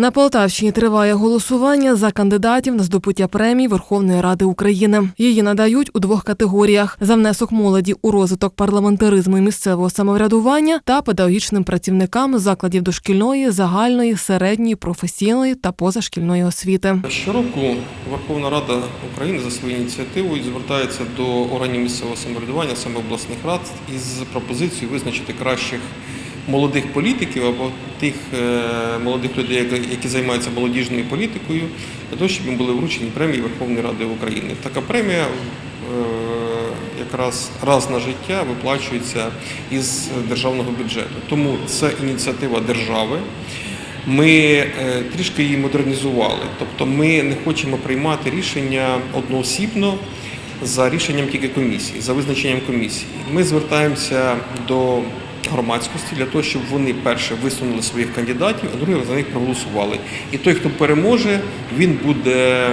На Полтавщині триває голосування за кандидатів на здобуття премії Верховної Ради України. Її надають у двох категоріях: за внесок молоді у розвиток парламентаризму і місцевого самоврядування та педагогічним працівникам закладів дошкільної, загальної, середньої, професійної та позашкільної освіти. Щороку Верховна Рада України за своєю ініціативою звертається до органів місцевого самоврядування, саме обласних рад, із пропозицією визначити кращих молодих політиків або тих е, молодих людей, які- займаються молодіжною політикою, для того, щоб їм були вручені премії Верховної Ради України. Така премія е, якраз раз на життя виплачується із державного бюджету. Тому це ініціатива держави. Ми е, трішки її модернізували, тобто ми не хочемо приймати рішення одноосібно за рішенням тільки комісії, за визначенням комісії. Ми звертаємося до громадськості для того, щоб вони перше висунули своїх кандидатів, а друге за них проголосували. І той, хто переможе, він буде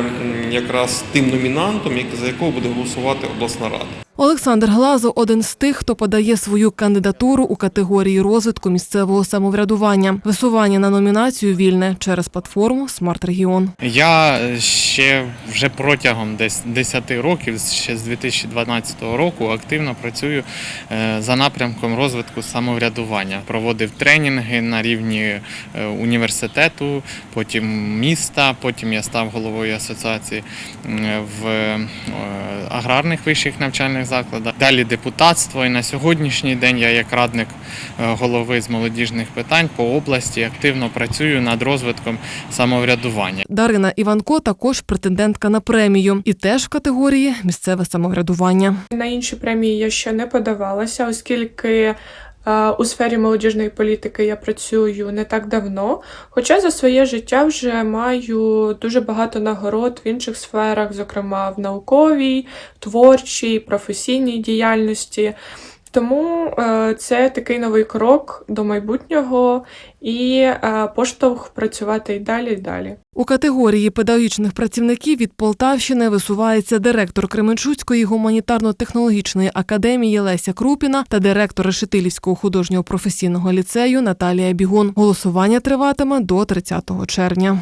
якраз тим номінантом, за якого буде голосувати обласна рада. Олександр Глазо один з тих, хто подає свою кандидатуру у категорії розвитку місцевого самоврядування. Висування на номінацію вільне через платформу Смарт Регіон. Я ще вже протягом десь 10 років, ще з 2012 року, активно працюю е, за напрямком розвитку самоврядування. Проводив тренінги на рівні е, університету, потім міста. Потім я став головою асоціації в е, аграрних вищих навчальних закладах. Далі депутатство. І на сьогоднішній день я як радник е, голови з молодіжних питань по області активно працюю над розвитком самоврядування. Дарина Іванко також претендентка на премію і теж в категорії місцеве самоврядування. На інші премії я ще не подавалася, оскільки у сфері молодіжної політики я працюю не так давно. Хоча за своє життя вже маю дуже багато нагород в інших сферах, зокрема в науковій, творчій, професійній діяльності. Тому е, це такий новий крок до майбутнього і е, поштовх працювати і далі і далі. У категорії педагогічних працівників від Полтавщини висувається директор Кременчуцької гуманітарно-технологічної академії Леся Крупіна та директор Решетилівського художнього професійного ліцею Наталія Бігун. Голосування триватиме до 30 червня.